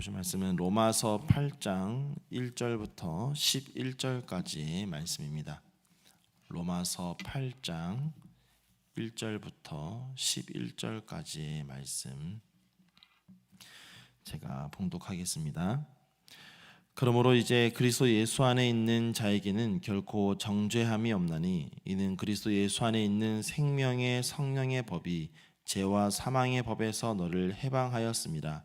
보실 말씀은 로마서 8장 1절부터 11절까지 말씀입니다. 로마서 8장 1절부터 11절까지의 말씀 제가 봉독하겠습니다. 그러므로 이제 그리스도 예수 안에 있는 자에게는 결코 정죄함이 없나니 이는 그리스도 예수 안에 있는 생명의 성령의 법이 죄와 사망의 법에서 너를 해방하였습니다.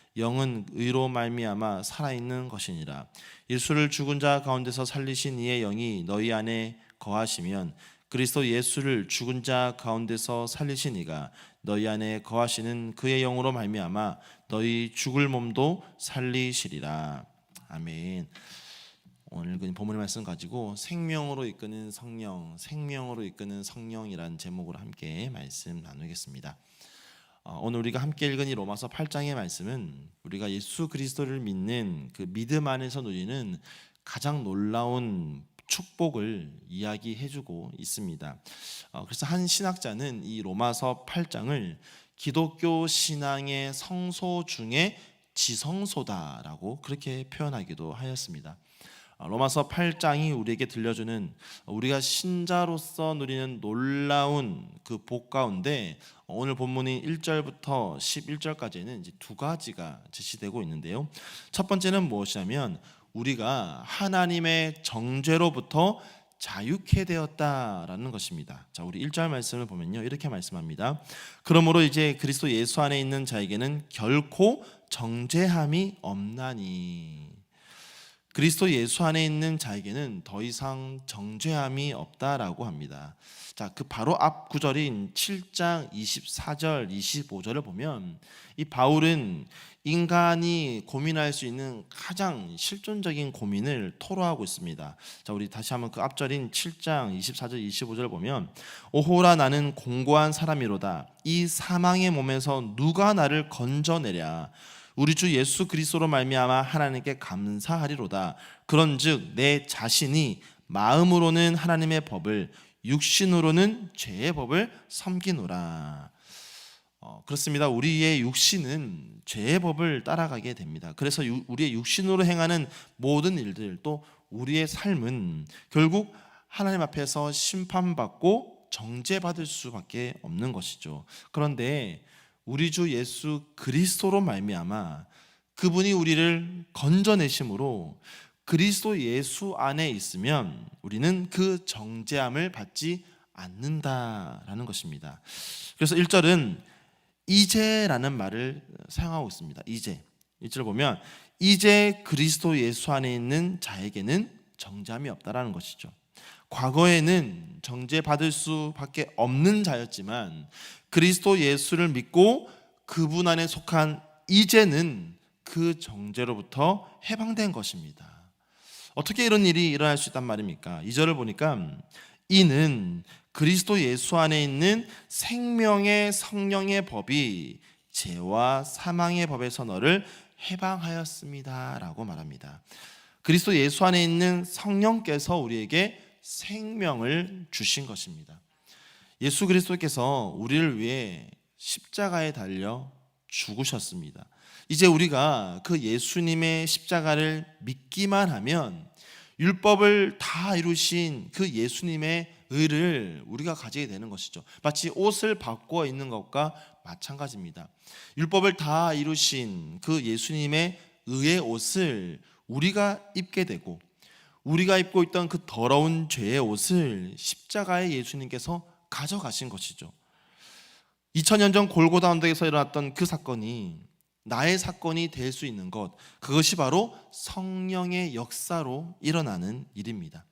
영은 의로 말미암아 살아 있는 것이니라. 예수를 죽은 자 가운데서 살리신 이의 영이 너희 안에 거하시면 그리스도 예수를 죽은 자 가운데서 살리신 이가 너희 안에 거하시는 그의 영으로 말미암아 너희 죽을 몸도 살리시리라. 아멘. 오늘 그 본문의 말씀 가지고 생명으로 이끄는 성령, 생명으로 이끄는 성령이라는 제목으로 함께 말씀 나누겠습니다. 어, 오늘 우리가 함께 읽은 이 로마서 8장의 말씀은 우리가 예수 그리스도를 믿는 그 믿음 안에서 누리는 가장 놀라운 축복을 이야기해주고 있습니다. 어, 그래서 한 신학자는 이 로마서 8장을 기독교 신앙의 성소 중에 지성소다라고 그렇게 표현하기도 하였습니다. 어, 로마서 8장이 우리에게 들려주는 우리가 신자로서 누리는 놀라운 그 복 가운데 오늘 본문인 1절부터 11절까지는 이제 두 가지가 제시되고 있는데요. 첫 번째는 무엇이냐면 우리가 하나님의 정죄로부터 자유케 되었다라는 것입니다. 자, 우리 1절 말씀을 보면요. 이렇게 말씀합니다. 그러므로 이제 그리스도 예수 안에 있는 자에게는 결코 정죄함이 없나니 그리스도 예수 안에 있는 자에게는 더 이상 정죄함이 없다라고 합니다. 자, 그 바로 앞 구절인 7장 24절, 25절을 보면 이 바울은 인간이 고민할 수 있는 가장 실존적인 고민을 토로하고 있습니다. 자, 우리 다시 한번 그 앞절인 7장 24절, 25절을 보면 오호라 나는 공고한 사람이로다. 이 사망의 몸에서 누가 나를 건져내랴. 우리 주 예수 그리스도로 말미암아 하나님께 감사하리로다. 그런즉 내 자신이 마음으로는 하나님의 법을 육신으로는 죄의 법을 섬기노라. 어, 그렇습니다. 우리의 육신은 죄의 법을 따라가게 됩니다. 그래서 유, 우리의 육신으로 행하는 모든 일들 또 우리의 삶은 결국 하나님 앞에서 심판받고 정죄받을 수밖에 없는 것이죠. 그런데 우리 주 예수 그리스도로 말미암아 그분이 우리를 건져내심으로 그리스도 예수 안에 있으면 우리는 그 정죄함을 받지 않는다라는 것입니다. 그래서 1절은 이제라는 말을 사용하고 있습니다. 이제. 1절 보면 이제 그리스도 예수 안에 있는 자에게는 정죄함이 없다라는 것이죠. 과거에는 정죄받을 수밖에 없는 자였지만 그리스도 예수를 믿고 그분 안에 속한 이제는 그 정죄로부터 해방된 것입니다. 어떻게 이런 일이 일어날 수 있단 말입니까? 2절을 보니까 이는 그리스도 예수 안에 있는 생명의 성령의 법이 죄와 사망의 법에서 너를 해방하였습니다라고 말합니다. 그리스도 예수 안에 있는 성령께서 우리에게 생명을 주신 것입니다. 예수 그리스도께서 우리를 위해 십자가에 달려 죽으셨습니다. 이제 우리가 그 예수님의 십자가를 믿기만 하면 율법을 다 이루신 그 예수님의 의를 우리가 가지게 되는 것이죠. 마치 옷을 바꿔 입는 것과 마찬가지입니다. 율법을 다 이루신 그 예수님의 의의 옷을 우리가 입게 되고 우리가 입고 있던 그 더러운 죄의 옷을 십자가에 예수님께서 가져가신 것이죠. 2000년 전 골고다 언덕에서 일어났던 그 사건이 나의 사건이 될 수 있는 것 그것이 바로 성령의 역사로 일어나는 일입니다.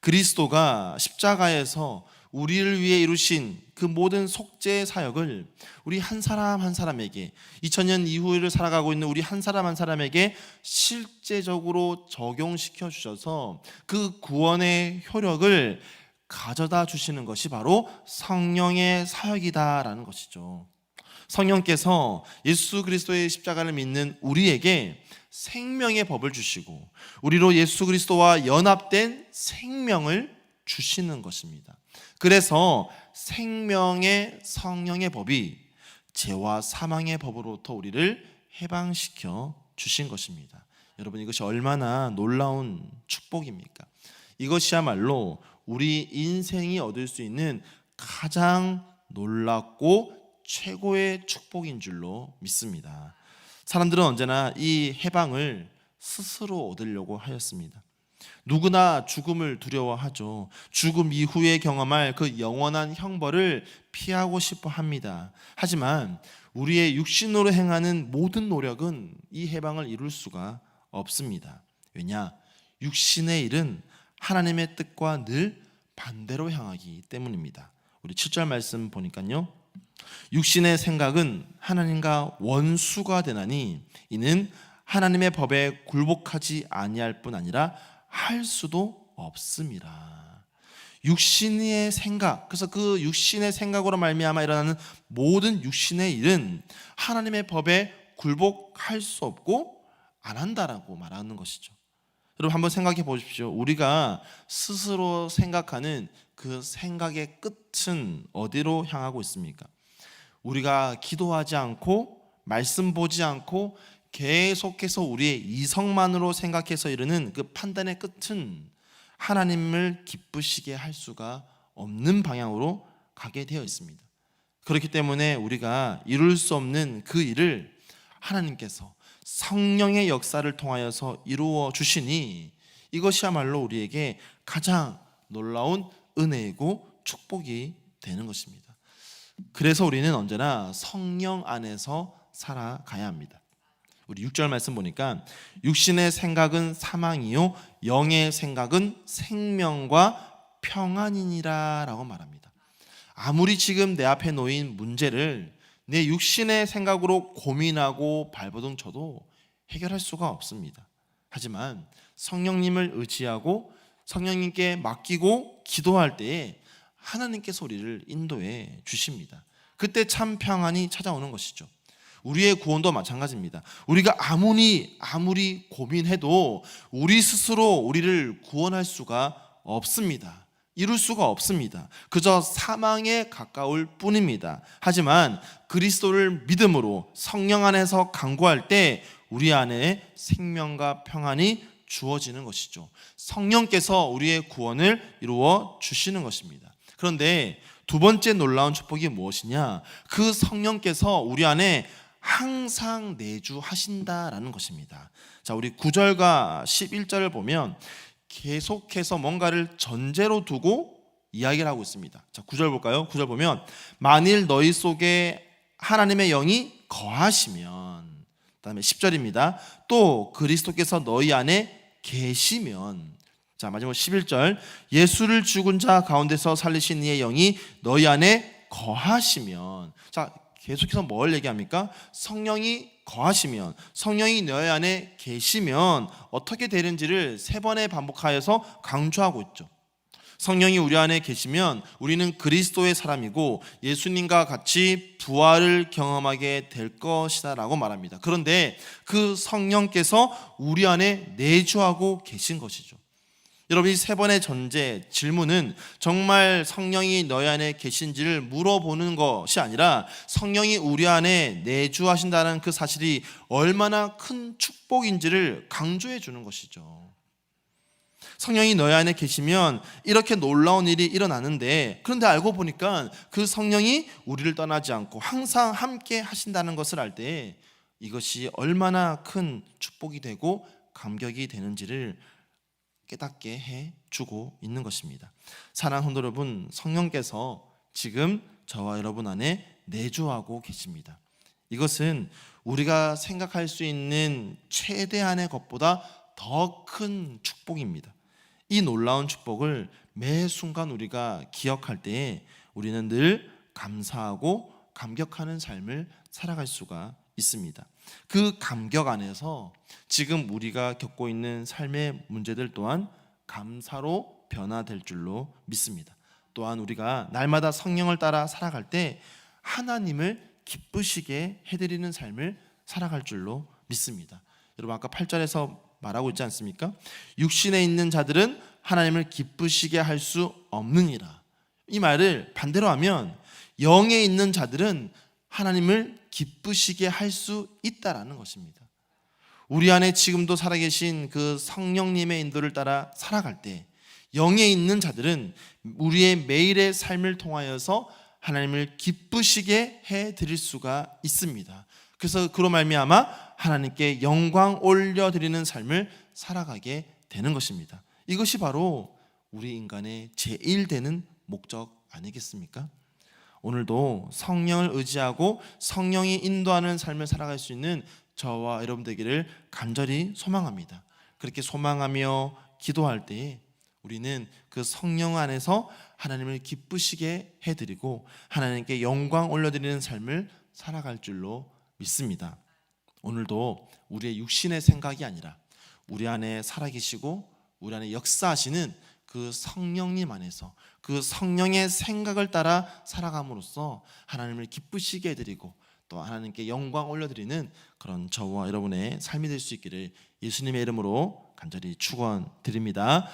그리스도가 십자가에서 우리를 위해 이루신 그 모든 속죄 사역을 우리 한 사람 한 사람에게 2000년 이후를 살아가고 있는 우리 한 사람 한 사람에게 실제적으로 적용시켜 주셔서 그 구원의 효력을 가져다 주시는 것이 바로 성령의 사역이다라는 것이죠. 성령께서 예수 그리스도의 십자가를 믿는 우리에게 생명의 법을 주시고 우리로 예수 그리스도와 연합된 생명을 주시는 것입니다. 그래서 생명의 성령의 법이 죄와 사망의 법으로부터 우리를 해방시켜 주신 것입니다. 여러분 이것이 얼마나 놀라운 축복입니까? 이것이야말로 우리 인생이 얻을 수 있는 가장 놀랍고 최고의 축복인 줄로 믿습니다. 사람들은 언제나 이 해방을 스스로 얻으려고 하였습니다. 누구나 죽음을 두려워하죠. 죽음 이후에 경험할 그 영원한 형벌을 피하고 싶어 합니다. 하지만 우리의 육신으로 행하는 모든 노력은 이 해방을 이룰 수가 없습니다. 왜냐? 육신의 일은 하나님의 뜻과 늘 반대로 향하기 때문입니다. 우리 7절 말씀 보니까요. 육신의 생각은 하나님과 원수가 되나니 이는 하나님의 법에 굴복하지 아니할 뿐 아니라 할 수도 없습니다. 육신의 생각, 그래서 그 육신의 생각으로 말미암아 일어나는 모든 육신의 일은 하나님의 법에 굴복할 수 없고 안 한다라고 말하는 것이죠. 여러분 한번 생각해 보십시오. 우리가 스스로 생각하는 그 생각의 끝은 어디로 향하고 있습니까? 우리가 기도하지 않고 말씀 보지 않고 계속해서 우리의 이성만으로 생각해서 이르는 그 판단의 끝은 하나님을 기쁘시게 할 수가 없는 방향으로 가게 되어 있습니다. 그렇기 때문에 우리가 이룰 수 없는 그 일을 하나님께서 성령의 역사를 통하여서 이루어 주시니 이것이야말로 우리에게 가장 놀라운 은혜이고 축복이 되는 것입니다. 그래서 우리는 언제나 성령 안에서 살아가야 합니다. 우리 6절 말씀 보니까 육신의 생각은 사망이요 영의 생각은 생명과 평안이니라라고 말합니다. 아무리 지금 내 앞에 놓인 문제를 내 육신의 생각으로 고민하고 발버둥 쳐도 해결할 수가 없습니다. 하지만 성령님을 의지하고 성령님께 맡기고 기도할 때에 하나님께서 우리를 인도해 주십니다. 그때 참 평안이 찾아오는 것이죠. 우리의 구원도 마찬가지입니다. 우리가 아무리 아무리 고민해도 우리 스스로 우리를 구원할 수가 없습니다. 이룰 수가 없습니다. 그저 사망에 가까울 뿐입니다. 하지만 그리스도를 믿음으로 성령 안에서 강구할 때 우리 안에 생명과 평안이 주어지는 것이죠. 성령께서 우리의 구원을 이루어 주시는 것입니다. 그런데 두 번째 놀라운 축복이 무엇이냐? 그 성령께서 우리 안에 항상 내주하신다라는 것입니다. 자, 우리 9절과 11절을 보면 계속해서 뭔가를 전제로 두고 이야기를 하고 있습니다. 자, 9절 볼까요? 9절 보면 만일 너희 속에 하나님의 영이 거하시면 그다음에 10절입니다. 또 그리스도께서 너희 안에 계시면 자, 마지막 11절 예수를 죽은 자 가운데서 살리신 이의 영이 너희 안에 거하시면 자, 계속해서 뭘 얘기합니까? 성령이 거하시면 성령이 너희 안에 계시면 어떻게 되는지를 세 번에 반복하여서 강조하고 있죠. 성령이 우리 안에 계시면 우리는 그리스도의 사람이고 예수님과 같이 부활을 경험하게 될 것이다라고 말합니다. 그런데 그 성령께서 우리 안에 내주하고 계신 것이죠. 여러분 이 세 번의 전제 질문은 정말 성령이 너희 안에 계신지를 물어보는 것이 아니라 성령이 우리 안에 내주하신다는 그 사실이 얼마나 큰 축복인지를 강조해 주는 것이죠. 성령이 너희 안에 계시면 이렇게 놀라운 일이 일어나는데 그런데 알고 보니까 그 성령이 우리를 떠나지 않고 항상 함께 하신다는 것을 알 때 이것이 얼마나 큰 축복이 되고 감격이 되는지를 깨닫게 해 주고 있는 것입니다. 사랑하는 여러분, 성령께서 지금 저와 여러분 안에 내주하고 계십니다. 이것은 우리가 생각할 수 있는 최대한의 것보다 더 큰 축복입니다. 이 놀라운 축복을 매 순간 우리가 기억할 때에 우리는 늘 감사하고 감격하는 삶을 살아갈 수가 있습니다. 그 감격 안에서 지금 우리가 겪고 있는 삶의 문제들 또한 감사로 변화될 줄로 믿습니다. 또한 우리가 날마다 성령을 따라 살아갈 때 하나님을 기쁘시게 해드리는 삶을 살아갈 줄로 믿습니다. 여러분 아까 8절에서 말하고 있지 않습니까? 육신에 있는 자들은 하나님을 기쁘시게 할 수 없느니라. 이 말을 반대로 하면 영에 있는 자들은 하나님을 기쁘시게 할 수 있다라는 것입니다. 우리 안에 지금도 살아계신 그 성령님의 인도를 따라 살아갈 때 영에 있는 자들은 우리의 매일의 삶을 통하여서 하나님을 기쁘시게 해 드릴 수가 있습니다. 그래서 그로 말미암아 하나님께 영광 올려 드리는 삶을 살아가게 되는 것입니다. 이것이 바로 우리 인간의 제일 되는 목적 아니겠습니까? 오늘도 성령을 의지하고 성령이 인도하는 삶을 살아갈 수 있는 저와 여러분 되기를 간절히 소망합니다. 그렇게 소망하며 기도할 때에 우리는 그 성령 안에서 하나님을 기쁘시게 해드리고 하나님께 영광 올려드리는 삶을 살아갈 줄로 믿습니다. 오늘도 우리의 육신의 생각이 아니라 우리 안에 살아계시고 우리 안에 역사하시는 그 성령님 안에서 그 성령의 생각을 따라 살아감으로써 하나님을 기쁘시게 해드리고 또 하나님께 영광 올려드리는 그런 저와 여러분의 삶이 될 수 있기를 예수님의 이름으로 간절히 축원드립니다.